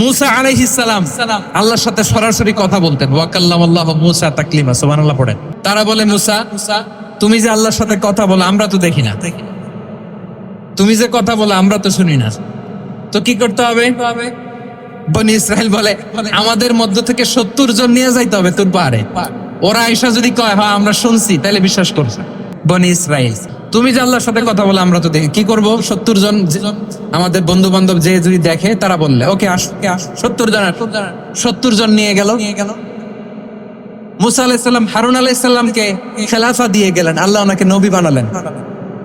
মুসা আলাইহিসসালাম আল্লাহর সাথে সরাসরি কথা বলতেন। ওয়াকাল্লাম আল্লাহ মুসা তাকলিমা সুবহানাল্লাহ পড়েন। তারা বলে মুসা তুমি যে আল্লাহর সাথে কথা বলো আমরা তো দেখি না। তুমি যে কথা বলো আমরা তো শুনি না। তো কি করতে হবে? বনি ইসরায়েল বলে আমাদের মধ্য থেকে সত্তর জন নিয়ে যাইতে হবে তোর পাহাড়ে। ওরা আইসা যদি কয় হ্যাঁ আমরা শুনছি তাহলে বিশ্বাস করছে। বনি ইসরায়েল তুমি যে আল্লাহর সাথে কথা বলে, আমরা তো দেখি। কি করব? সত্তর জন আমাদের বন্ধু বান্ধব যে যদি দেখে, তারা বললে, ওকে, আস সত্তর জন সত্তর জন নিয়ে গেল। নিয়ে গেল মুসা আলাইসাল্লাম হারুন আলাইসাল্লামকে খেলাফা দিয়ে গেলেন। আল্লাহ ওনাকে নবী বানালেন।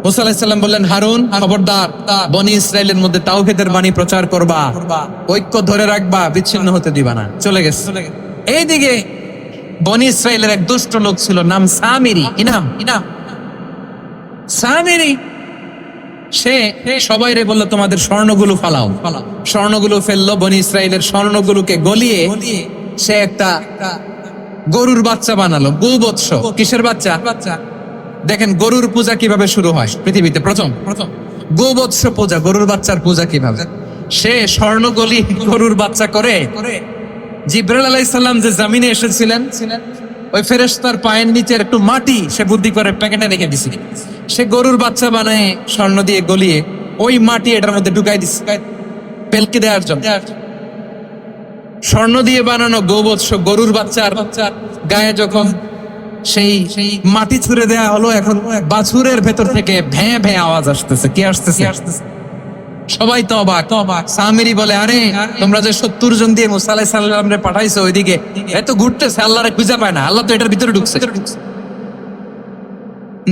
মুসা আলাইসাল্লাম বললেন, হারুন, খবরদার, বনি ইসরায়েলের মধ্যে তাওহিদের বাণী প্রচার করবা। ঐক্য ধরে রাখবা, বিচ্ছিন্ন হতে দিবা না। চলে গেছে। এইদিকে বনি ইসরায়েলের এক দুষ্ট লোক ছিল, নাম সামিরি। ইনাম ইনাম সামিরি সে সবাই রে বলল তোমাদের স্বর্ণগুলো ফালাও। স্বর্ণগুলো ফেলল বনি ইসরায়েলের স্বর্ণগুলোকে গলিয়ে সে একটা গরুর বাচ্চা বানালো, গোবৎস। কিসের বাচ্চা? বাচ্চা দেখেন, গরুর পূজা কীভাবে শুরু হয় পৃথিবীতে? প্রথম প্রথম। গোবৎস পূজা, গরুর বাচ্চার পূজা কীভাবে? সে স্বর্ণ গলি গরুর বাচ্চা করে, জিব্রাইল আলাইসাল্লাম যে জামিনে এসেছিলেন ওই ফেরেশতার পায়ের নিচের একটু মাটি সে বুদ্ধি করে প্যাকেটে রেখে দিছিল সে গরুর বাচ্চা বানায় স্বর্ণ দিয়ে গলিয়ে ওই মাটি এটার মধ্যে ঢুকাই দিচ্ছে পেলকে দেওয়ার জন্য। স্বর্ণ দিয়ে বানানো গোবৎস গরুর বাচ্চার বাচ্চার গায়ে যখন সেই সেই মাটি ছুঁড়ে দেয়া হলো, এখন বাছুরের ভেতর থেকে ভ্যাঁ ভ্যাঁ আওয়াজ আসতেছে। কি আসতেছে আসতেছে? সবাই তো অবাক সামিরি বলে, আরে, তোমরা যে সত্তর জন দিয়ে মুসা আলাইহিস সালাম রে পাঠাইছো ওইদিকে এত ঘুরতেছে, আল্লাহরে খুঁজে পায় না, আল্লাহ তো এটার ভিতরে ঢুকছে।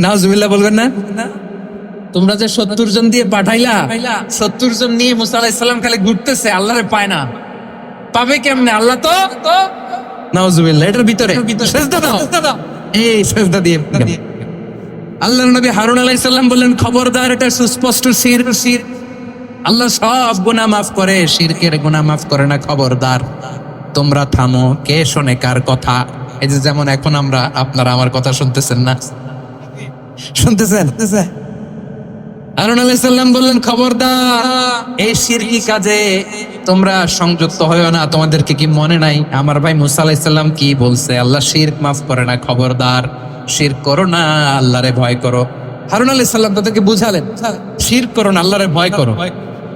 নাউজুবিল্লাহ বলবেন না? তোমরা যে সত্তর জন দিয়ে পাঠাইলা, সত্তর জন নিয়ে মুসা সালাম খালি ঘুরতেছে, আল্লাহরে পায় না। পাবে কেমনে? আল্লাহ তো, নাউজুবিল্লাহ, এটার ভিতরে। এই সেজদা দিয়ে। আল্লাহর নবী হারুন আলাইহিস সালাম বললেন, খবরদার, এটা সুস্পষ্ট শির শির আল্লাহ সব গুনাহ মাফ করে, শিরকের গুনাহ মাফ করে না, খবরদার। তোমরা থামো, কে শোনে কার কথা? এই যে যেমন এখন আমরা, আপনারা আমার কথা শুনতেছেন না? শুনতেছেন? বললেন কাজে তোমরা সংযুক্ত না, তোমাদেরকে কি মনে নাই? আমার ভাই মুসা আলাইহিস সালাম কি বলছে? আল্লাহ মাফ করে না, খবরদার। শির না, আল্লাহরে ভয় করো। তাদেরকে শির করো না, আল্লাহরে ভয় করো।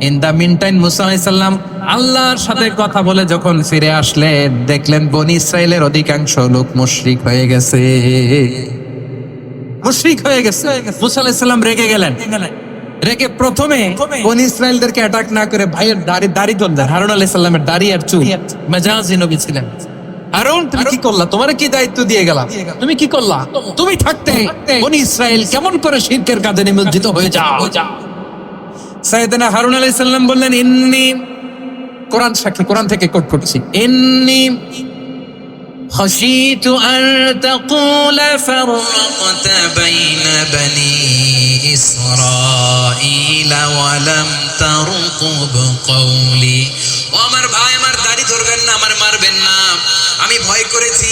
ইন দা মিনটাইম মুসা আলাইসাল্লাম আল্লাহর সাথে কথা বলে যখন ফিরে আসলেন দেখলেন বনি ইসরায়েলের অধিকাংশ লোক মুশরিক হয়ে গেছে। মুশরিক হয়ে গেছে। মুসা আলাইসাল্লাম রেগে গেলেন। রেগে প্রথমে বনি ইসরায়েলদেরকে অ্যাটাক না করে ভাইয়ের দাড়ি দাড়ি ধরলেন। হারুন আলাইসাল্লামের দাড়ি আর চুল। মেজাজি নবী ছিলেন। হারুন, তুমি কি করলা? তোমার কি দায়িত্ব দিয়ে গেলাম তুমি কি করলা? তুমি থাকতে বনি ইসরায়েল কেমন করে শিরকের কাজে নিমজ্জিত হয়ে যাও? সাইয়েদনা হারুন আলাইহিস সালাম বললেন ইন্নি কোরআন সাক্ষী কোরআন থেকে কোট করছি ইন্নি خشيت أن تقول فرقت بين بني إسرائيل ولم ترقب قولي ও আমার ভাই আমার দাড়ি ধরবেন না আমার মারবেন না আমি ভয় করেছি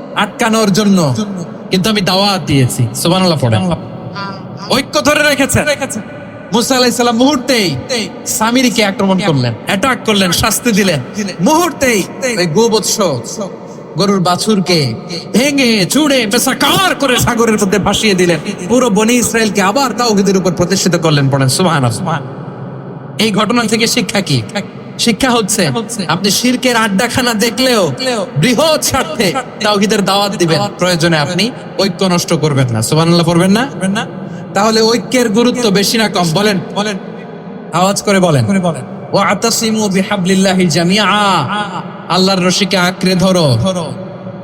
আটকানোর জন্য। কিন্তু আমি দাওয়াত দিয়েছি সুবহানাল্লাহ পড়েন। ঐক্য ধরে রেখেছেন। মুসা আলাইসাল্লাম মুহূর্তেই সামিরিকে আক্রমণ করলেন অ্যাটাক করলেন শাস্তি দিলেন। মুহূর্তেই গোবৎস গরুর বাছুরকে ভেঙে চুড়ে পেশাকার করে সাগরের মধ্যে ভাসিয়ে দিলেন। পুরো বনি ইসরায়েলকে আবার তাওহিদের উপর প্রতিষ্ঠিত করলেন পড়েন সুবহান এই ঘটনা থেকে শিক্ষা কি? শিক্ষা হচ্ছে আপনি শিরকের আড্ডাখানা দেখলেও বৃহৎ স্বার্থে তাওহিদের দাওয়াত দিবেন। প্রয়োজনে আপনি ঐক্য নষ্ট করবেন না। সুবহানাল্লাহ পড়বেন না? তাহলে ঐক্যের গুরুত্ব বেশি না কম। বলেন। বলেন। আওয়াজ করে বলেন। বলেন। ওয়া আতাসিমু বিহাবলিল্লাহি জামিআ। আল্লাহর রশিকে আঁকড়ে ধরো।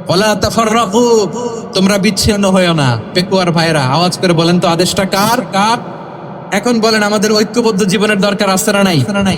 ওয়ালা তাফাররাকু। তোমরা বিচ্ছিন্ন হয়েও না পেকুয়ার ভাইরা আওয়াজ করে বলেন তো আদেশটা কার? কার? এখন বলেন আমাদের ঐক্যবদ্ধ জীবনের দরকার আছে না নাই? নাই।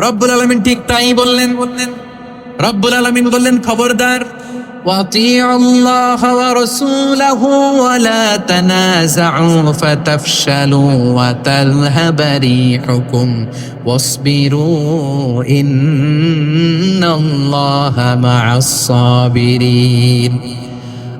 রব্বুল আলমিন ঠিক তাই বললেন বললেন রব্বুল আলমিন বললেন খবরদার وَأَطِيعُوا اللَّهَ وَرَسُولَهُ وَلَا تَنَازَعُوا فَتَفْشَلُوا وَتَذْهَبَ رِيحُكُمْ وَاصْبِرُوا إِنَّ اللَّهَ مَعَ الصَّابِرِينَ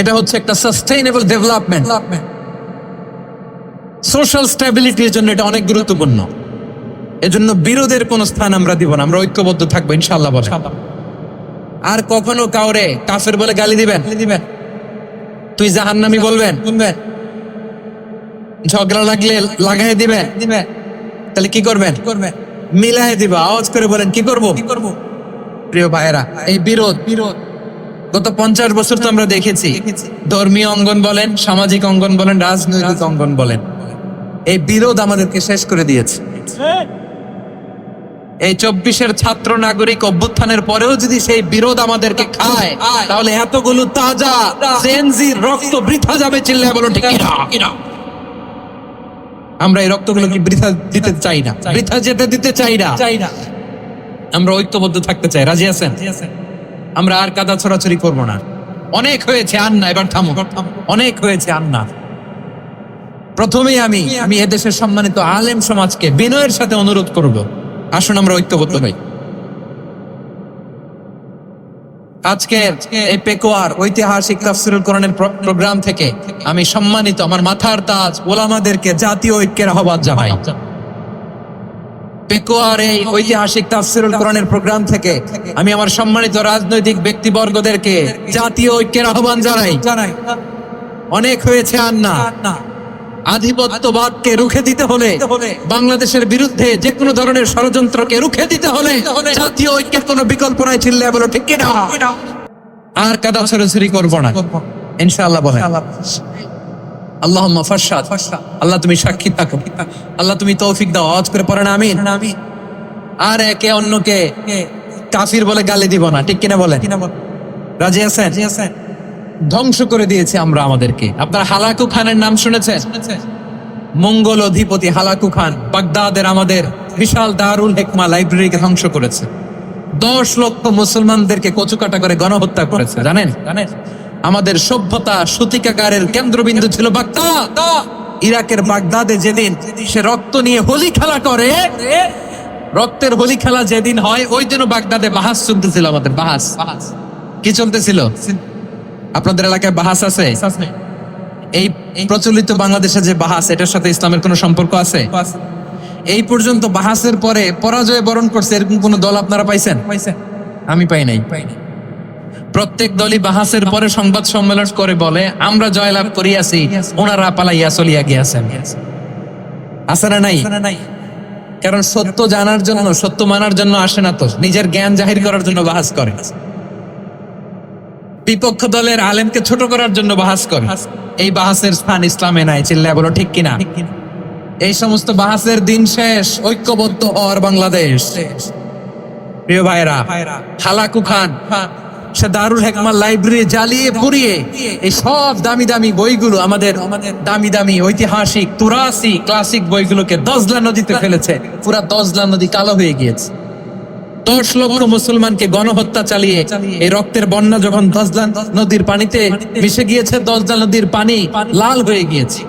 এটা হচ্ছে একটা সাস্টেইনেবল ডেভেলপমেন্ট সোশ্যাল স্টেবিলিটির জন্য এটা অনেক গুরুত্বপূর্ণ। এজন্য বিরোধের কোন স্থান আমরা দিব না, আমরা ঐক্যবদ্ধ থাকব, ইনশাআল্লাহ বলে আর কখনো কাউরে কাফের বলে গালি দিবেন? দিবেন তুই জাহান্নামি বলবেন? বলবেন ঝগড়া লাগলে লাগাই দিবেন? দিবেন তাহলে কি করবেন? করবেন মিলাই দিবা, আওয়াজ করে বলেন, কি করব? কি করব প্রিয় ভাইয়েরা, এই বিরোধ বিরোধ গত পঞ্চাশ বছর তো আমরা দেখেছি। ধর্মীয় অঙ্গন বলেন সামাজিক অঙ্গন বলেন রাজনৈতিক অঙ্গন বলেন। এই বিরোধ আমাদেরকে শেষ করে দিয়েছে। এই চব্বিশের ছাত্র নাগরিক অভ্যুত্থানের পরেও যদি সেই বিরোধ আমাদেরকে খায় তাহলে এতগুলো তাজা জেনজির রক্ত বৃথা যাবে চিল্লায় বলো ঠিক আমরা এই রক্তগুলো কি বৃথা দিতে চাই না? বৃথা যেতে দিতে চাই না? চাই না। আমরা ঐক্যবদ্ধ থাকতে চাই। রাজি আছেন। আমরা আর কাদা ছড়াছড়ি করব না। অনেক হয়েছে আর না এবার থামো। অনেক হয়েছে আর না প্রথমেই আমি আমি এদেশের সম্মানিত আলেম সমাজকে বিনয়ের সাথে অনুরোধ করব। আসুন আমরা ঐক্যবদ্ধ হই। আজকে এই পেকোয়ার ঐতিহাসিক তাফসিরুল প্রোগ্রাম থেকে আমি সম্মানিত, আমার মাথার তাজ ওলামাদেরকে জাতীয় ঐক্যের আহ্বান জানাই। পেকোয়ার এই ঐতিহাসিক তাফসিরুল কোরআনের প্রোগ্রাম থেকে আমি আমার সম্মানিত রাজনৈতিক ব্যক্তিবর্গদেরকে জাতীয় ঐক্যের আহ্বান জানাই। জানাই। অনেক হয়েছে আর না আধিপত্যবাদকে রুখে দিতে হলে বাংলাদেশের বিরুদ্ধে যে কোনো ধরনের ষড়যন্ত্রকে রুখে দিতে হলে জাতীয় ঐক্যের কোনো বিকল্প নাই চিল্লে বলো ঠিক কিনা? আর কাদা ছড়াছড়ি করব না। ইনশাআল্লাহ বলে আল্লাহ ফাসাদ আল্লাহ তুমি সাক্ষী থাকো। আল্লাহ তুমি তৌফিক দাও। আওয়াজ করে পড়েন, আমিন। আর একে অন্যকে কাফির বলে গালি দিব না, ঠিক কিনা বলে রাজি আছেন? ধ্বংস করে দিয়েছে আমরা আমাদেরকে। আপনার হালাকু খানের নাম শুনেছেন? মঙ্গল অধিপতি হালাকু খান বাগদাদের আমাদের বিশাল দারুল হেকমা লাইব্রেরিকে ধ্বংস করেছে। দশ লক্ষ মুসলমানদেরকে কচুকাটা করে গণহত্যা করেছে জানেন জানেন? আমাদের সভ্যতা সতিকাগারের কেন্দ্রবিন্দু ছিল বাগদাদ। ইরাকের বাগদাদে যেদিন সে রক্ত নিয়ে হোলি খেলা করে, রক্তের হোলি খেলা যেদিন হয়, ওই দিনও বাগদাদে বাহাস চলতেছিল আমাদের, বাহাস। কি চলতেছিল? আপনাদের এলাকায় বাহাস আছে? এই প্রচলিত বাংলাদেশে যে বাহাস, এটার সাথে ইসলামের কোনো সম্পর্ক আছে? এই পর্যন্ত বাহাসের পরে পরাজয় বরণ করছে, এরকম কোন দল আপনারা পাইছেন? আমি পাই নাই। প্রত্যেক দলই বাহাসের পরে সংবাদ সম্মেলন করে বলে আমরা জয়লাভ করিয়াছি ওনারা পালাইয়া চলিয়া গিয়াছেন। আছে না নাই? কারণ সত্য জানার জন্য সত্য মানার জন্য আসে না তো নিজের জ্ঞান জাহির করার জন্য বাহাস করে। বিপক্ষ দলের আলেমকে ছোট করার জন্য বাহাস করে। এই বাহাসের স্থান ইসলামে নাই চিল্লা বলো ঠিক কিনা? এই সমস্ত বাহাসের দিন শেষ ঐক্যবদ্ধ হওয়ার বাংলাদেশ। প্রিয় ভাইরা হালাকু খান সে দারুল হেকমা লাইব্রেরি জ্বালিয়ে পুড়িয়ে এই সব দামি দামি বইগুলো আমাদের আমাদের দামি দামি ঐতিহাসিক তুরাসি ক্লাসিক বইগুলোকে দজলা নদীতে ফেলেছে। পুরা দজলা নদী কালো হয়ে গিয়েছে। দশ লক্ষ মুসলমানকে গণহত্যা চালিয়ে এই রক্তের বন্যা যখন দজলা নদীর পানিতে মিশে গিয়েছে দজলা নদীর পানি লাল হয়ে গিয়েছে।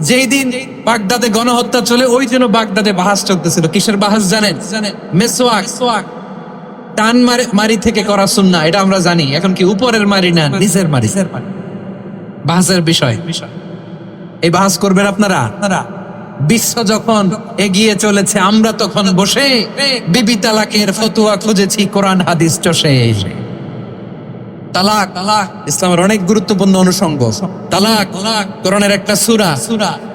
যেই দিন বাগদাদে গণহত্যা চলে ওই জন্য বাগদাদে বাহাস চলতেছিল। কিসের বাহাস জানেন? জানেন। মেসোয়াক টান মারি মারি থেকে করা সুন্না এটা আমরা জানি। এখন কি উপরের মারি না নিচের মারি? বাহাসের বিষয়। এই বাহাস করবেন আপনারা? আপনারা? বিশ্ব যখন এগিয়ে চলেছে আমরা তখন বসে বিবি তালাকের ফতুয়া খুঁজেছি কোরআন হাদিস চষে। তালাক তালাক ইসলামের অনেক গুরুত্বপূর্ণ অনুষঙ্গ। তালাক তালাক কোরআনের একটা সুরা। সূরা।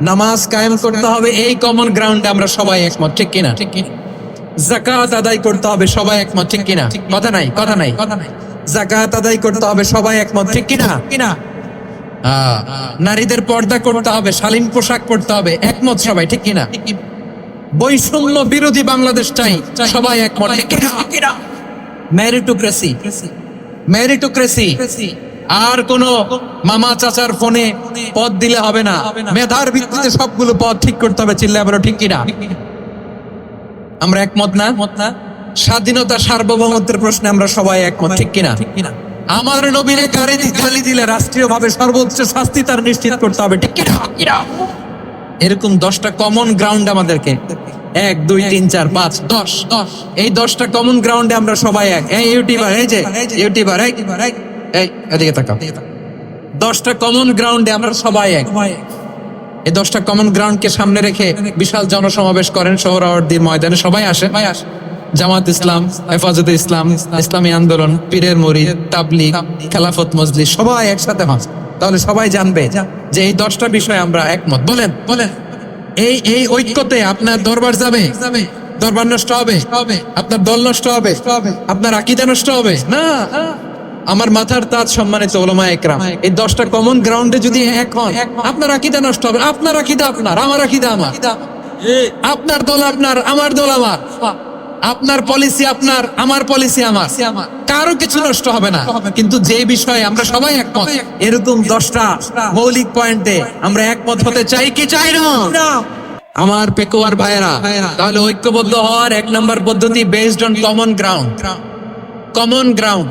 নামাজ কায়েম করতে হবে এই কমন গ্রাউন্ডে আমরা সবাই একমত ঠিক কিনা? ঠিক কিনা? জাকাত আদায় করতে হবে সবাই একমত ঠিক কিনা? কথা নাই কথা নাই। কথা নাই। জাকাত আদায় করতে হবে সবাই একমত ঠিক কিনা? কিনা? নারীদের পর্দা করতে হবে শালীন পোশাক পরতে হবে একমত সবাই ঠিক কিনা? বৈষম্য বিরোধী বাংলাদেশ চাই সবাই একমত ঠিক কিনা? ম্যারিটোক্রেসি ম্যারিটোক্রেসি আর কোন মামা চাচার ফোনে পদ দিলে হবে না। মেধার ভিত্তিতে সবগুলো পদ ঠিক করতে হবে চিল্লা ঠিক কিনা? আমরা একমত না? স্বাধীনতা সার্বভৌমত্বের প্রশ্নে আমরা সবাই একমত ঠিক কিনা? আমার নবীরে গাড়ি গালি দিলে রাষ্ট্রীয় ভাবে সর্বোচ্চ শাস্তি তার নিশ্চিত করতে হবে ঠিক কিনা? এরকম দশটা কমন গ্রাউন্ড আমাদেরকে। এক দুই তিন চার পাঁচ দশ। দশ এই দশটা কমন গ্রাউন্ডে আমরা সবাই এক। এই ইউটিউবার এই যে ইউটিউবার এই এদিকে তাকাও দশটা কমন গ্রাউন্ডে আমরা সবাই এক। এই দশটা কমন গ্রাউন্ডকে সামনে রেখে বিশাল জনসমাবেশ করেন সোহরাওয়ার্দীর ময়দানে। সবাই আসে। জামাত ইসলাম হেফাজতে ইসলাম ইসলামী আন্দোলন পীরের মরিদ তাবলিগ খেলাফত মজলিস সবাই একসাথে হন। তাহলে সবাই জানবে যে এই দশটা বিষয়ে আমরা একমত। বলেন বলেন। এই এই ঐক্যতে আপনার দরবার যাবে। দরবার নষ্ট হবে। আপনার দল নষ্ট হবে। আপনার আকিদা নষ্ট হবে। না। আমার মাথার তাজ সম্মানিত ওলামা একরাম এই দশটা কমন গ্রাউন্ডে যদি এক হন, আপনার আকিদা নষ্ট হবে, আপনার আকিদা আপনার, আমার আকিদা আমার। আপনার দল আপনার, আমার দল আমার। আপনার পলিসি আপনার, আমার পলিসি আমার। কারও কিছু নষ্ট হবে না। কিন্তু যে বিষয়ে আমরা সবাই একমত, এরকম দশটা মৌলিক পয়েন্টে আমরা একমত হতে চাই কি চাই না? আমার পেকোয়ার ভাইয়েরা, তাহলে ঐক্যবদ্ধ হওয়ার এক নম্বর পদ্ধতি based on common ground common ground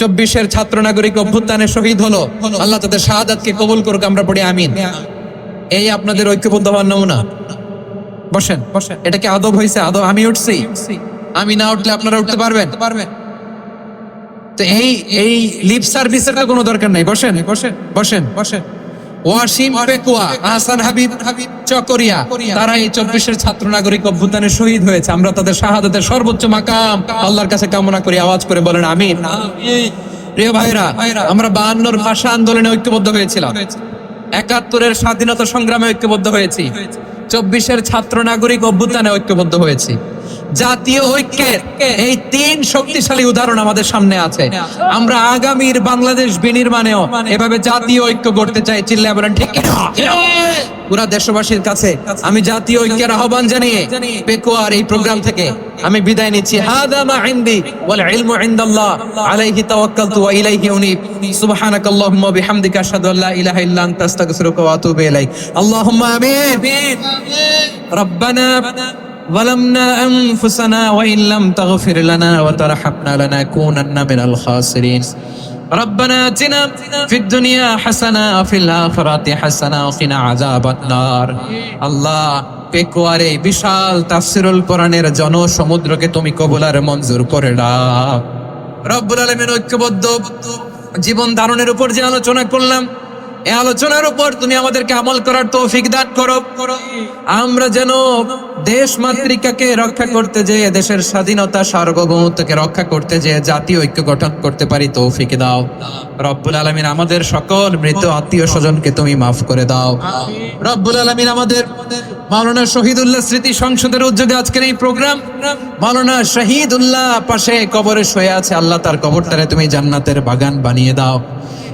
চব্বিশের ছাত্র নাগরিক অভ্যুত্থানে শহীদ হলো। আল্লাহ তাদের শাহাদাতকে কবুল করুক, আমরা পড়ি আমিন। এই আপনাদের ঐক্যবদ্ধ হওয়ার নমুনা। বসেন বসেন। এটা কি আদব হয়েছে আদব আমি উঠছি? আমি না উঠলে আপনারা উঠতে পারবেন? পারবেন তো এই এই লিপ সার্ভিসের কোনো দরকার নাই। বসেন বসেন বসেন বসেন। ওয়াসিম পেকুয়া আহসান হাবিব, চকরিয়া তারা এই চব্বিশের ছাত্র নাগরিক অভ্যুত্থানে শহীদ হয়েছে। আমরা তাদের শাহাদাতের সর্বোচ্চ মাকাম। আল্লাহর কাছে কামনা করি, আওয়াজ করে বলেন আমিন। প্রিয় ভাইরা, আমরা বায়ান্নর ভাষা আন্দোলনে ঐক্যবদ্ধ হয়েছিলাম। একাত্তরের স্বাধীনতা সংগ্রামে ঐক্যবদ্ধ হয়েছি। চব্বিশের ছাত্র নাগরিক অভ্যুত্থানে ঐক্যবদ্ধ হয়েছি। জাতীয় ঐক্যের এই তিন শক্তিশালী উদাহরণ আমাদের সামনে আছে। আমরা আগামীর বাংলাদেশ বিনির্মাণেও এভাবে জাতীয় ঐক্য করতে চাই চিল্লা বলেন ঠিক পুরা দেশবাসীর কাছে আমি জাতীয় ঐক্যের আহ্বান জানিয়ে পেকুয়ার এই প্রোগ্রাম থেকে আমি বিদায় নিচ্ছি। হাদা মা ইনদি ওয়াল ইলমু ইনদাল্লাহ আলাইহি তাওয়াক্কালতু ওয়া ইলাইহি উনীব। সুবহানাকাল্লাহুম্মা ওয়া বিহামদিকা আশহাদু আল্লা ইলাহা ইল্লা আনতা আস্তাগফিরুকা ওয়া আতুবু ইলাইক। আল্লাহুম্মা আমিন। আমিন। রব্বানা ظلمنا أنفسنا وإن لم تغفر لنا وترحمنا لنكونن من الخاسرين ربنا آتنا في الدنيا حسنة وفي الآخرة حسنة وقنا عذاب النار الله পেকুয়ারে বিশাল তাফসিরুল কোরআনের জনসমুদ্রকে তুমি কবুলার মঞ্জুর করে দাও রব্বুল আলমিন ঐক্যবদ্ধ জীবন ধারণের উপর যে আলোচনা করলাম এই আলোচনার উপর তুমি আমাদেরকে আমল করার তৌফিক দান করো। আমরা যেন দেশ মাতৃকাকে রক্ষা করতে যেয়ে, দেশের স্বাধীনতা সার্বভৌমত্বকে রক্ষা করতে যেয়ে, জাতীয় ঐক্য গঠন করতে পারি তৌফিক দাও। রব্বুল আলমিন আমাদের সকল মৃত আত্মীয় স্বজনকে তুমি মাফ করে দাও। রব্বুল আলমিন আমাদের মাওলানা শহীদুল্লাহ স্মৃতি সংসদের উদ্যোগে আজকের এই প্রোগ্রাম, মাওলানা শহীদুল্লাহ পাশে কবরে শুয়ে আছে, আল্লাহ তার কবরটারে তুমি জান্নাতের বাগান বানিয়ে দাও।